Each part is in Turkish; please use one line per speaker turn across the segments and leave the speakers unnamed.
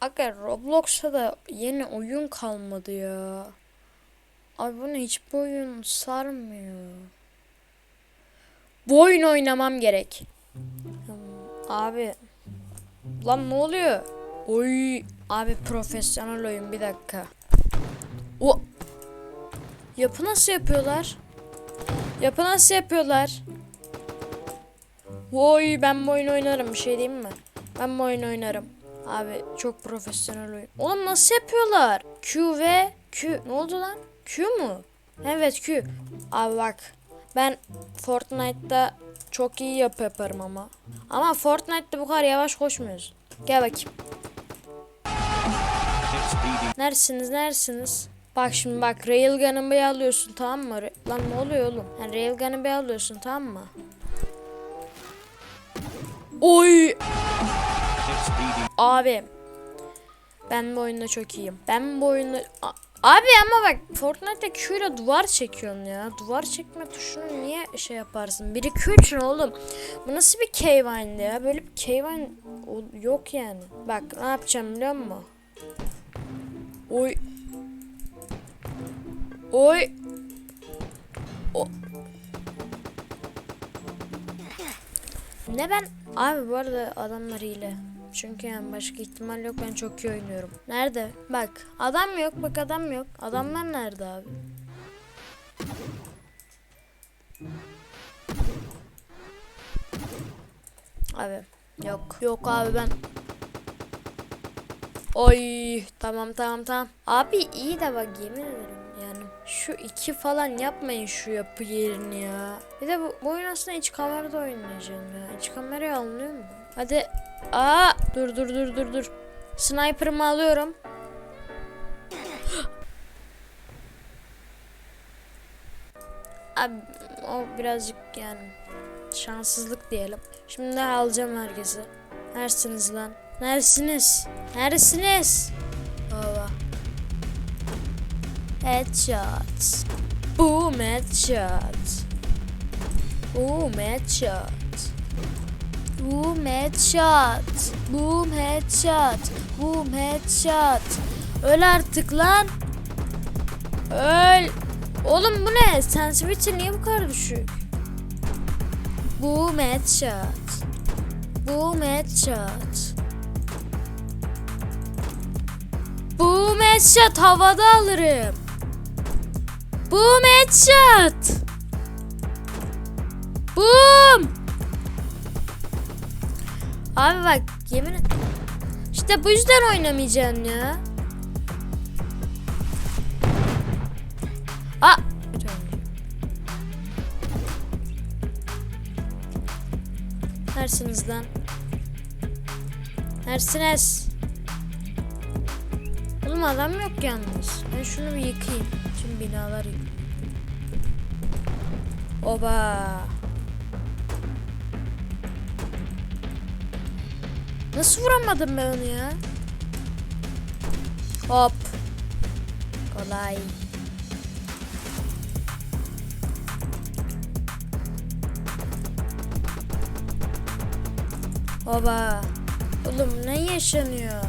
Aga Roblox'ta da yeni oyun kalmadı ya. Abi bu ne hiç bu oyun sarmıyor. Bu oyun oynamam gerek. Hmm, Abi. Lan ne oluyor? Oy. Abi profesyonel oyun bir dakika. O. Yapı nasıl yapıyorlar? Yapı nasıl yapıyorlar? Oy ben bu oyunu oynarım bir şey diyeyim mi? Ben bu oyunu oynarım. Abi çok profesyonel oyun. Oğlum nasıl yapıyorlar? Q ve Q. Ne oldu lan? Q mu? Evet Q. Abi bak. Ben Fortnite'da çok iyi yapı yaparım ama. Ama Fortnite'da bu kadar yavaş koşmuyoruz. Gel bakayım. Neresiniz neresiniz? Bak şimdi bak Railgun'ı bir alıyorsun tamam mı? Lan ne oluyor oğlum? Yani Railgun'ı bir alıyorsun tamam mı? Oy! Abi. Ben bu oyunda çok iyiyim. Ben bu oyunda... Abi ama bak Fortnite'da Q ile duvar çekiyorsun ya. Duvar çekme tuşunu niye şey yaparsın? Biri Q için oğlum. Bu nasıl bir K-Vine ya? Böyle bir K-Vine yok yani. Bak ne yapacağım biliyor musun? Oy. Oy. O. Ne ben? Abi bu arada adamlar hile. Çünkü yani başka ihtimal yok ben çok iyi oynuyorum. Nerede? Bak adam yok bak adam yok. Adamlar nerede abi? Abi yok. Yok abi ben. Oy tamam tamam tamam. Abi iyi de bak yemin ederim yani. Şu iki falan yapmayın şu yapı yerini ya. Bir de bu, bu oyun aslında iç kamerada oynayacağım ya. İç kamerayı alınıyor mu? Hadi. Aa dur dur dur dur dur. Sniper'ımı alıyorum. Abi o birazcık yani şanssızlık diyelim. Şimdi alacağım herkesi. Nersiniz lan? Neresiniz? Neresiniz? Baba. Headshot. Boom headshot. Boom headshot. Boom headshot. Boom headshot. Boom headshot. Öl artık lan. Öl. Oğlum bu ne? Sensitivity niye bu kadar düşük? Boom headshot. Boom headshot. Boom headshot havada alırım. Boom headshot. Boom. Abi bak yemin et- İşte bu yüzden oynamayacaksın ya. Aa. Nersiniz lan? Nersiniz? Oğlum adam yok yalnız. Ben şunu bir yıkayayım. Tüm binalar yık. Oba. Nasıl vuramadım ben onu ya? Hop. Kolay. Oba. Oğlum ne yaşanıyor?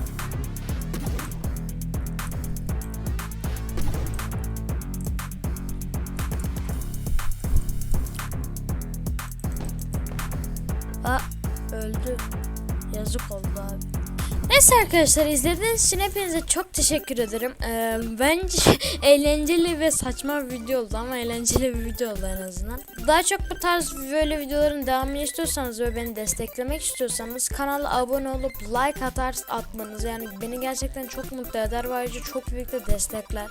Aa öldü. Yazık oldu abi. Neyse arkadaşlar izlediğiniz için hepinize çok teşekkür ederim. Ee, bence eğlenceli ve saçma bir video oldu ama eğlenceli bir video oldu en azından. Daha çok bu tarz böyle videoların devamını istiyorsanız ve beni desteklemek istiyorsanız kanala abone olup like atar atmanız yani beni gerçekten çok mutlu eder ve ayrıca çok büyük de destekler.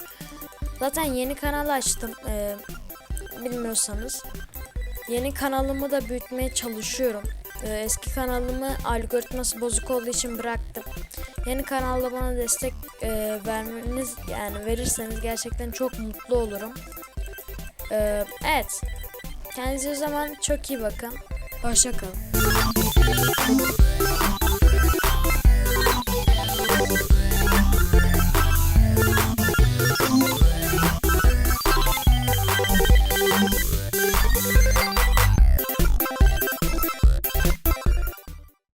Zaten yeni kanal açtım. Ee, bilmiyorsanız. Yeni kanalımı da büyütmeye çalışıyorum. Ee, eski kanalımı algoritması bozuk olduğu için bıraktım. Yeni kanalda bana destek e, vermeniz yani verirseniz gerçekten çok mutlu olurum. Ee, evet. Kendinize o zaman çok iyi bakın. Hoşçakalın.